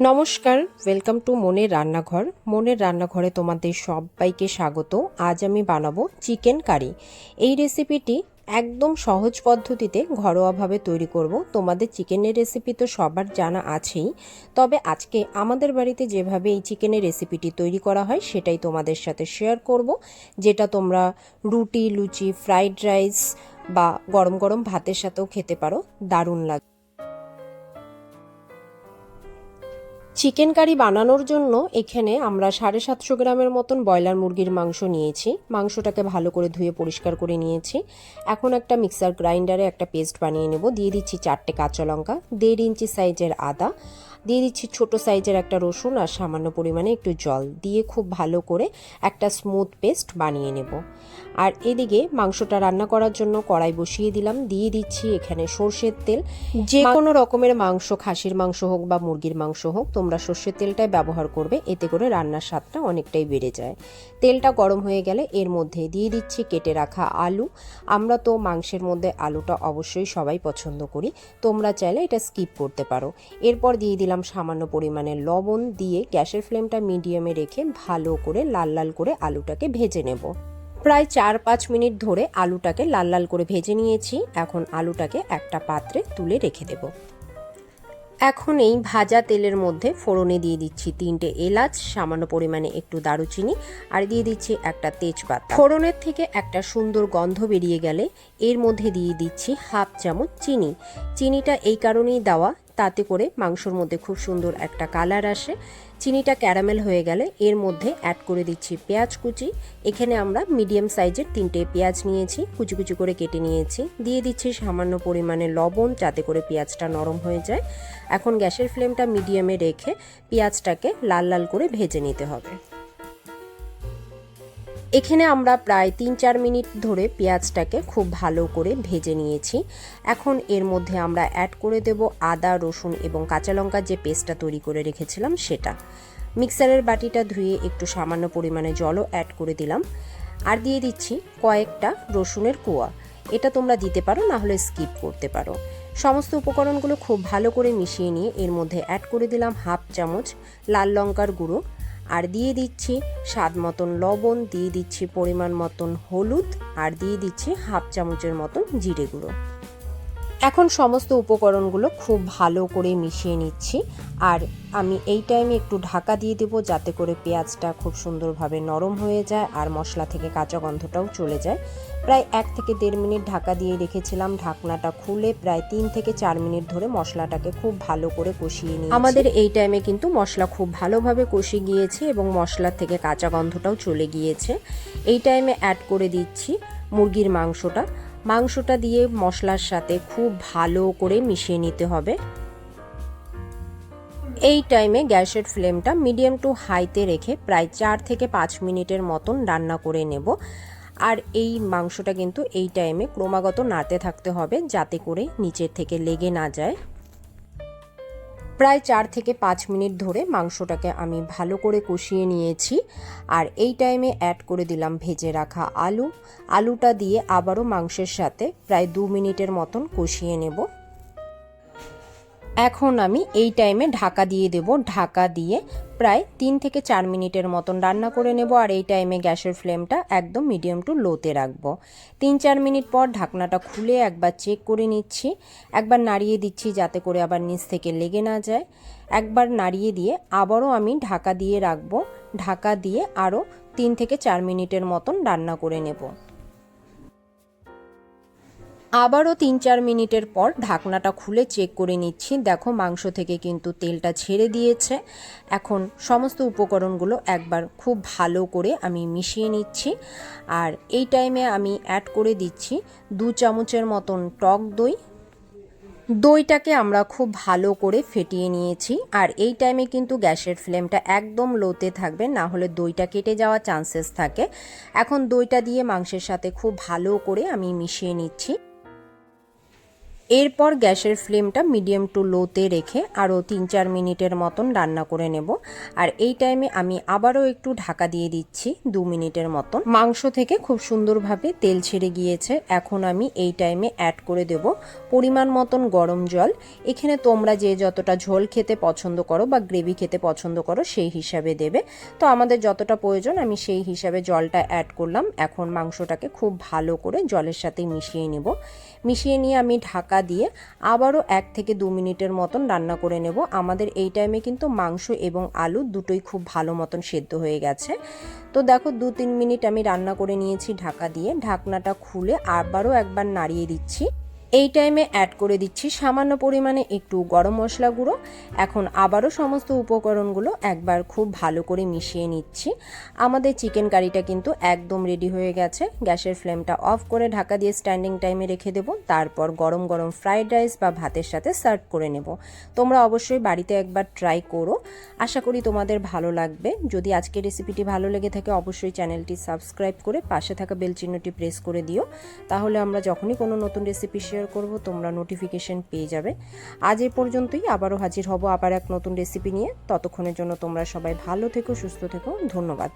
নমস্কার welcome to মনের রান্নাঘর। মনের রান্নাঘরে তোমাদের সবাইকে স্বাগত। আজ আমি বানাবো চিকেন কারি। এই রেসিপিটি একদম সহজ পদ্ধতিতে ঘরোয়াভাবে তৈরি করব। তোমাদের চিকেনের রেসিপি তো সবার জানা আছেই। তবে আজকে আমাদের বাড়িতে যেভাবে এই চিকেনের রেসিপিটি তৈরি করা হয়, সেটাই তোমাদের সাথে শেয়ার করব। যেটা তোমরা রুটি, লুচি ফ্রাইড রাইস বা গরম গরম ভাতের সাথেও খেতে পারো। দারুণ লাগে চিকেন কারি বানানোর জন্য এখানে আমরা সাড়ে সাতশো গ্রামের মতন ব্রয়লার মুরগির মাংস নিয়েছি। মাংসটাকে ভালো করে ধুয়ে পরিষ্কার করে নিয়েছি। এখন একটা মিক্সার গ্রাইন্ডারে একটা পেস্ট বানিয়ে নেব। দিয়ে দিচ্ছি চারটে কাঁচা লঙ্কা, দেড় ইঞ্চি সাইজের আদা দিয়ে দিচ্ছি ছোট সাইজের একটা রসুন আর সামান্য পরিমাণে একটু জল দিয়ে খুব ভালো করে একটা স্মুথ পেস্ট বানিয়ে নেব। আর এদিকে মাংসটা রান্না করার জন্য কড়াই বসিয়ে দিলাম। দিয়ে দিচ্ছি এখানে সর্ষের তেল। যে কোনো রকমের মাংস খাসির মাংস হোক বা মুরগির মাংস হোক তোমরা সর্ষের তেলটাই ব্যবহার করবে। এতে করে রান্নার স্বাদটা অনেকটাই বেড়ে যায়। তেলটা গরম হয়ে গেলে এর মধ্যে দিয়ে দিচ্ছি কেটে রাখা আলু। আমরা তো মাংসের মধ্যে আলুটা অবশ্যই সবাই পছন্দ করি। তোমরা চাইলে এটা স্কিপ করতে পারো। এরপর দিয়ে দিলাম সামান্য পরিমাণে লবণ দিয়ে গ্যাসের ফ্লেমটা মিডিয়ামে রেখে ভালো করে লাল লাল করে আলুটাকে ভেজে নেব। প্রায় চার পাঁচ মিনিট ধরে আলুটাকে লাল লাল করে ভেজে নিয়েছি। এখন আলুটাকে একটা পাত্রে তুলে রেখে দেব। এখন এই ভাজা তেলের মধ্যে ফোড়নে দিয়ে দিচ্ছি তিনটে এলাচ, সামান্য পরিমাণে একটু দারুচিনি আর দিয়ে দিচ্ছি একটা তেজপাত। ফোড়নের থেকে একটা সুন্দর গন্ধ বেরিয়ে গেলে এর মধ্যে দিয়ে দিচ্ছি হাফ চামচ চিনি। চিনিটা এই কারণেই দেওয়া তাতে করে মাংসর মধ্যে খুব সুন্দর একটা কালার আসে। চিনিটা ক্যারামেল হয়ে গেলে এর মধ্যে অ্যাড করে দিচ্ছি পেঁয়াজ কুচি। এখানে আমরা মিডিয়াম সাইজের তিনটে পেঁয়াজ নিয়েছি, কুচি কুচি করে কেটে নিয়েছি। দিয়ে দিচ্ছি সামান্য পরিমাণে লবণ যাতে করে পেঁয়াজটা নরম হয়ে যায়। এখন গ্যাসের ফ্লেমটা মিডিয়ামে রেখে পেঁয়াজটাকে লাল লাল করে ভেজে নিতে হবে। এখানে আমরা প্রায় তিন চার মিনিট ধরে পেঁয়াজটাকে খুব ভালো করে ভেজে নিয়েছি। এখন এর মধ্যে আমরা অ্যাড করে দেব আদা, রসুন এবং কাঁচা লঙ্কার যে পেস্টটা তৈরি করে রেখেছিলাম সেটা। মিক্সারের বাটিটা ধুয়ে একটু সামান্য পরিমাণে জলও অ্যাড করে দিলাম। আর দিয়ে দিচ্ছি কয়েকটা রসুনের কোয়া। এটা তোমরা দিতে পারো, না হলে স্কিপ করতে পারো। সমস্ত উপকরণগুলো খুব ভালো করে মিশিয়ে নিয়ে এর মধ্যে অ্যাড করে দিলাম হাফ চামচ লাল লঙ্কার গুঁড়ো আর দিয়ে দিচ্ছি স্বাদ মতন লবণ, দিয়ে দিচ্ছি পরিমাণ মতন হলুদ, আর দিয়ে দিচ্ছি হাফ চামচের মতন জিরে গুঁড়ো। এখন সমস্ত উপকরণগুলো খুব ভালো করে মিশিয়ে নিচ্ছি। আর আমি এই টাইমে একটু ঢাকা দিয়ে দেবো যাতে করে পেঁয়াজটা খুব সুন্দরভাবে নরম হয়ে যায় আর মশলা থেকে কাঁচা গন্ধটাও চলে যায়। প্রায় এক থেকে দেড় মিনিট ঢাকা দিয়ে রেখেছিলাম। ঢাকনাটা খুলে প্রায় তিন থেকে চার মিনিট ধরে মশলাটাকে খুব ভালো করে কষিয়ে নিই আমাদের এই টাইমে কিন্তু মশলা খুব ভালোভাবে কষে গিয়েছে এবং মশলার থেকে কাঁচা গন্ধটাও চলে গিয়েছে। এই টাইমে অ্যাড করে দিচ্ছি মুরগির মাংসটা। মাংসটা দিয়ে মশলার সাথে খুব ভালো করে মিশিয়ে নিতে হবে। এই টাইমে গ্যাসের ফ্লেমটা মিডিয়াম টু হাইতে রেখে প্রায় চার থেকে পাঁচ মিনিটের মতন রান্না করে নেব। আর এই মাংসটা কিন্তু এই টাইমে ক্রমাগত নাড়তে থাকতে হবে যাতে করে নিচের থেকে লেগে না যায়। প্রায় চার থেকে পাঁচ মিনিট ধরে মাংসটাকে আমি ভালো করে কষিয়ে নিয়েছি। আর এই টাইমে অ্যাড করে দিলাম ভেজে রাখা আলু। আলুটা দিয়ে আবারও মাংসের সাথে প্রায় দু মিনিটের মতন কষিয়ে নেব। এখন আমি এই টাইমে ঢাকা দিয়ে দেব। ঢাকা দিয়ে প্রায় তিন থেকে চার মিনিটের মতন রান্না করে নেব আর এই টাইমে গ্যাসের ফ্লেমটা একদম মিডিয়াম টু লোতে রাখব। তিন চার মিনিট পর ঢাকনাটা খুলে একবার চেক করে নিচ্ছি। একবার নাড়িয়ে দিচ্ছি যাতে করে আবার নিচ থেকে লেগে না যায়। একবার নাড়িয়ে দিয়ে আবারও আমি ঢাকা দিয়ে রাখব। ঢাকা দিয়ে আরও তিন থেকে চার মিনিটের মতন রান্না করে নেব। আবারও তিন চার মিনিটের পর ঢাকনাটা খুলে চেক করে নিচ্ছি। দেখো, মাংস থেকে কিন্তু তেলটা ছেড়ে দিয়েছে। এখন সমস্ত উপকরণগুলো একবার খুব ভালো করে আমি মিশিয়ে নিচ্ছি। আর এই টাইমে আমি অ্যাড করে দিচ্ছি দু চামচের মতন টক দই। দইটাকে আমরা খুব ভালো করে ফেটিয়ে নিয়েছি। আর এই টাইমে কিন্তু গ্যাসের ফ্লেমটা একদম লোতে থাকবে, না হলে দইটা কেটে যাওয়ার চান্সেস থাকে। এখন দইটা দিয়ে মাংসের সাথে খুব ভালো করে আমি মিশিয়ে নিচ্ছি। এরপর গ্যাসের ফ্লেমটা মিডিয়াম টু লোতে রেখে আরও তিন চার মিনিটের মতন রান্না করে নেব। আর এই টাইমে আমি আবারও একটু ঢাকা দিয়ে দিচ্ছি দু মিনিটের মতন। মাংস থেকে খুব সুন্দরভাবে তেল ছেড়ে গিয়েছে। এখন আমি এই টাইমে অ্যাড করে দেব পরিমাণ মতন গরম জল। এখানে তোমরা যে যতটা ঝোল খেতে পছন্দ করো বা গ্রেভি খেতে পছন্দ করো সেই হিসাবে দেবে। তো আমাদের যতটা প্রয়োজন আমি সেই হিসাবে জলটা অ্যাড করলাম। এখন মাংসটাকে খুব ভালো করে জলের সাথে মিশিয়ে নেব। মিশিয়ে নিয়ে আমি ঢাকা দিয়ে আবারও এক থেকে দু মিনিটের মতন রান্না করে নেব। আমাদের এই টাইমে কিন্তু মাংস এবং আলু দুটোই খুব ভালো মতন সেদ্ধ হয়ে গেছে। তো দেখো, দু তিন মিনিট আমি রান্না করে নিয়েছি ঢাকা দিয়ে। ঢাকনাটা খুলে আবারও একবার নাড়িয়ে দিচ্ছি। এই টাইমে অ্যাড করে দিচ্ছি সামান্য পরিমাণে একটু গরম মশলা গুঁড়ো। এখন আবারও সমস্ত উপকরণগুলো একবার খুব ভালো করে মিশিয়ে নিচ্ছি। আমাদের চিকেন কারিটা কিন্তু একদম রেডি হয়ে গেছে। গ্যাসের ফ্লেমটা অফ করে ঢাকা দিয়ে স্ট্যান্ডিং টাইমে রেখে দেবো। তারপর গরম গরম ফ্রাইড রাইস বা ভাতের সাথে সার্ভ করে নেব। তোমরা অবশ্যই বাড়িতে একবার ট্রাই করো। আশা করি তোমাদের ভালো লাগবে। যদি আজকের রেসিপিটি ভালো লেগে থাকে, অবশ্যই চ্যানেলটি সাবস্ক্রাইব করে পাশে থাকা বেল চিহ্নটি প্রেস করে দিও। তাহলে আমরা যখনই কোনো নতুন রেসিপি শেয়ার করব, তোমরা নোটিফিকেশন পেয়ে যাবে। আজ এ পর্যন্তই, আবারও হাজির হব আবার এক নতুন রেসিপি নিয়ে। ততক্ষণের জন্য তোমরা সবাই ভালো থেকো, সুস্থ থেকো। ধন্যবাদ।